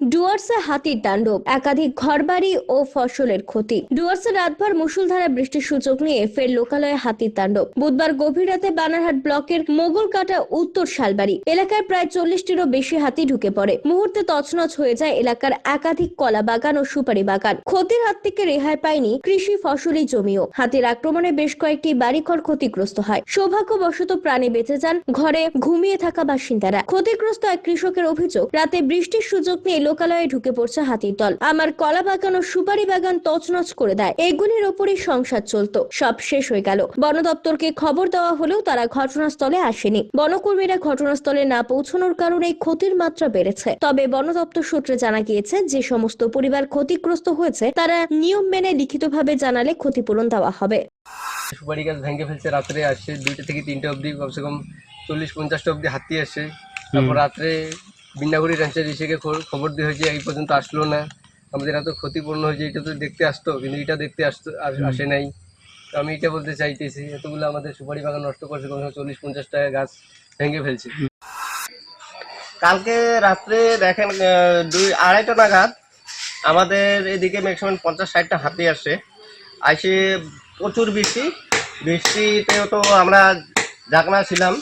ডুয়ার্সে হাতির তাণ্ডব, একাধিক ঘরবাড়ি ও ফসলের ক্ষতি। ডুয়ার্সে রাতভর মুষলধারা বৃষ্টির সূচক নিয়ে ফের লোকালয়ে হাতির তাণ্ডব। বুধবার গভীর রাতে বানারহাট ব্লকের মোগল মোগলকাটা উত্তর শালবাড়ি এলাকায় প্রায় চল্লিশটিরও বেশি হাতি ঢুকে পড়ে। মুহূর্তে তছনছ হয়ে যায় এলাকার একাধিক কলা বাগান ও সুপারি বাগান। ক্ষতির হাত থেকে রেহাই পায়নি কৃষি ফসলি জমিও। হাতির আক্রমণে বেশ কয়েকটি বাড়িঘর ক্ষতিগ্রস্ত হয়। সৌভাগ্যবশত প্রাণে বেঁচে যান, ঘরে ঘুমিয়ে থাকা বাসিন্দারা। ক্ষতিগ্রস্ত এক কৃষকের অভিযোগ, রাতে বৃষ্টির সুযোগ নিয়ে লোকালয়ে ঢুকে পড়ছে হাতির দল। আমার কলা বাগান ও সুপারি বাগান তছনছ করে দেয়। এগুলির ওপরই সংসার চলতো। সব শেষ হয়ে গেল। বন দপ্তরকে খবর দেওয়া হলেও তারা ঘটনাস্থলে আসেনি। বনকর্মীরা ঘটনাস্থলে না পৌঁছানোর কারণে ক্ষতির মাত্রা বেড়েছে। তবে বন দপ্তর সূত্রে জানা গিয়েছে যে সমস্ত পরিবার ক্ষতিগ্রস্ত হয়েছে তারা নিয়ম মেনে লিখিতভাবে জানালে ক্ষতিপূরণ দেওয়া হবে। সুপারি গাছ ভেঙে ফেলছে রাত্রে আসছে দুইটা থেকে তিনটে অবধি কমসে কম চল্লিশ পঞ্চাশটা অবধি হাতি আসছে তারপর রাত্রে বিন্নাগুড়ি রেঞ্চের ইসেকে খবর দিয়ে হয়েছে এই পর্যন্ত আসলো না। আমাদের এত ক্ষতিপূর্ণ হয়েছে এটা তো দেখতে আসতো কিন্তু এটা দেখতে আসতো আসে নাই। তো আমি এটা বলতে চাইতেছি এতগুলো আমাদের সুপারি বাগান নষ্ট করছে কমসে চল্লিশ পঞ্চাশ টাকা গাছ ভেঙে ফেলছে। কালকে রাত্রে দেখেন দুই আড়াইটা নাগাদ আমাদের এদিকে ম্যাক্সিমাম পঞ্চাশ ষাটটা হাতি আসে। আসে প্রচুর বৃষ্টি। বৃষ্টিতেও তো আমরা জাগনা ছিলাম।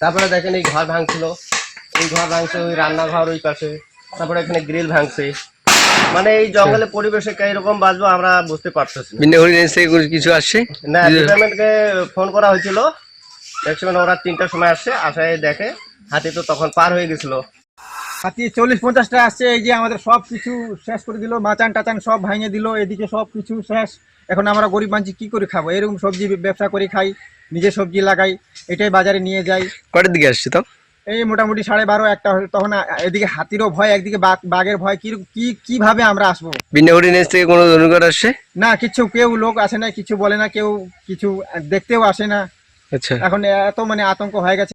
তারপরে দেখেন এই ঘর ভাঙছিল। এই ঘর ভাঙছে ওই রান্নাঘর ওই পাশে। তারপরে এখানে গ্রিল ভাঙছে। মানে এই জঙ্গলে পরিবেশে কীরকম বাঁচবো আমরা বুঝতে পারতেছি কিছু আসছে? না ডিপার্টমেন্টকে ফোন করা হয়েছিল। ম্যাক্সিমাম ওরা তিনটার সময় আসছে আসায় দেখে হাতি তো তখন পার হয়ে গেছিল। হাতি চল্লিশ পঞ্চাশটা আসছে এই যে আমাদের সব কিছু শেষ করে দিল মাচান টাচান সব ভাঙে দিল এদিকে সব কিছু শেষ। এখন আমরা গরিব মানুষ কি করে খাব? এরকম সবজি ব্যবসা করে খাই নিজে সবজি লাগাই এটাই বাজারে নিয়ে যাই। কটার দিকে আসছে তো এই মোটামুটি সাড়ে বারো একটা তখন এদিকে হাতিরও ভয় একদিকে বাঘ বাঘের ভয়। কি কি কীভাবে আমরা আসব? বিন্দাগুড়ি নেস থেকে কোনো ধনুকার আসছে? না কিছু কেউ লোক আসে না কিছু বলে না কেউ কিছু দেখতেও আসে না। আচ্ছা। এখন এত মানে আতঙ্ক হয়ে গেছে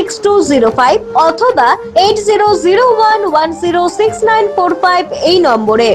two five অথবা এইট নাইন ফাইভ এই নম্বরে।